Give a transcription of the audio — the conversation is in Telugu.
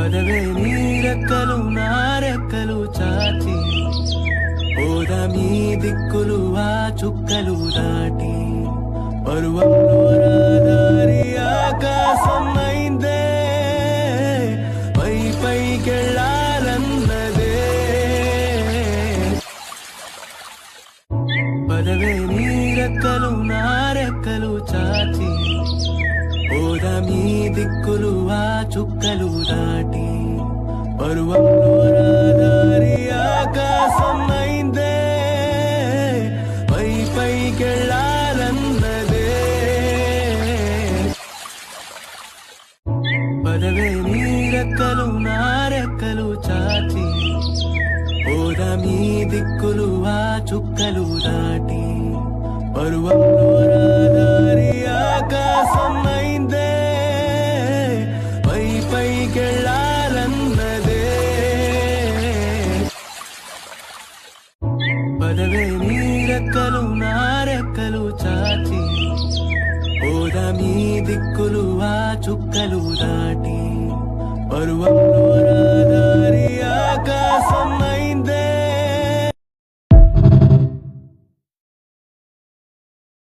పదవే నీరెక్కలు నారెక్కలు చాచి ఓదా మీ దిక్కులు ఆ చుక్కలు దాటి. పరువంలో రాదారి ఆకాశం అయిందే పై పైకెళ్ళాలన్నదే. పదవే నీరెక్కలు నారెక్కలు చాచి నీ దిక్కులు ఆ చుక్కలు దాటి పరువంలో రాదారి ఆకాశం అయిందే పై పైకెళ్ళాలన్నదే పదవే నీ రెక్కలు నా రెక్కలు చాచి ఓదా మీ దిక్కులు ఆ చుక్కలు దాటి పరువం పదవే నీరెక్కలు నారెక్కలు చాచి ఓడ మీ దిక్కులు ఆ చుక్కలు దాటి.